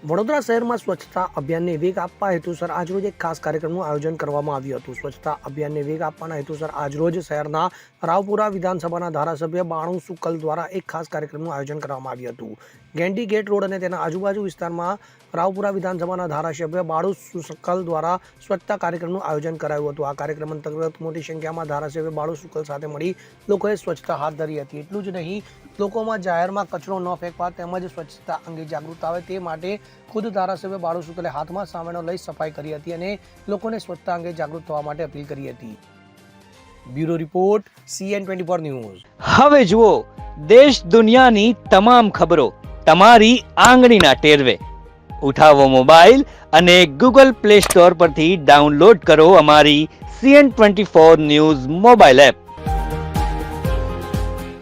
વડોદરા શહેરમાં સ્વચ્છતા અભિયાનને વેગ આપવા હેતુસર આજરોજ એક ખાસ કાર્યક્રમનું આયોજન કરવામાં આવ્યું હતું. સ્વચ્છતા અભિયાનને વેગ આપવાના હેતુસર આજરોજ શહેરના રાવપુરા વિધાનસભાના ધારાસભ્ય બાણુ સુકલ દ્વારા એક ખાસ કાર્યક્રમનું આયોજન કરવામાં આવ્યું હતું. ગેન્ડી ગેટ રોડ અને તેના આજુબાજુ વિસ્તારમાં રાવપુરા વિધાનસભાના ધારાસભ્ય બાળુ સુકલ દ્વારા સ્વચ્છતા કાર્યક્રમનું આયોજન કરાયું હતું. આ કાર્યક્રમ અંતર્ગત મોટી સંખ્યામાં ધારાસભ્ય બાળુ સુકલ સાથે મળી લોકોએ સ્વચ્છતા હાથ ધરી હતી. એટલું જ નહીં, લોકોમાં જાહેરમાં કચરો ન ફેંકવા તેમજ સ્વચ્છતા અંગે જાગૃતતા આવે તે માટે ખુદ ધારાસભ્ય બાળુ શુક્લે હાથમાં સામેનો લઈ સફાઈ કરી હતી અને લોકોને સ્વચ્છતા અંગે જાગૃત થવા માટે અપીલ કરી હતી. Bureau report C N twenty four news. હવે જુઓ, દેશ દુનિયાની તમામ ખબરો તમારી આંગળીના ટેરવે. ઉઠાવો મોબાઈલ અને ગૂગલ પ્લે સ્ટોર પરથી ડાઉનલોડ કરો અમારી C N twenty four news mobile app.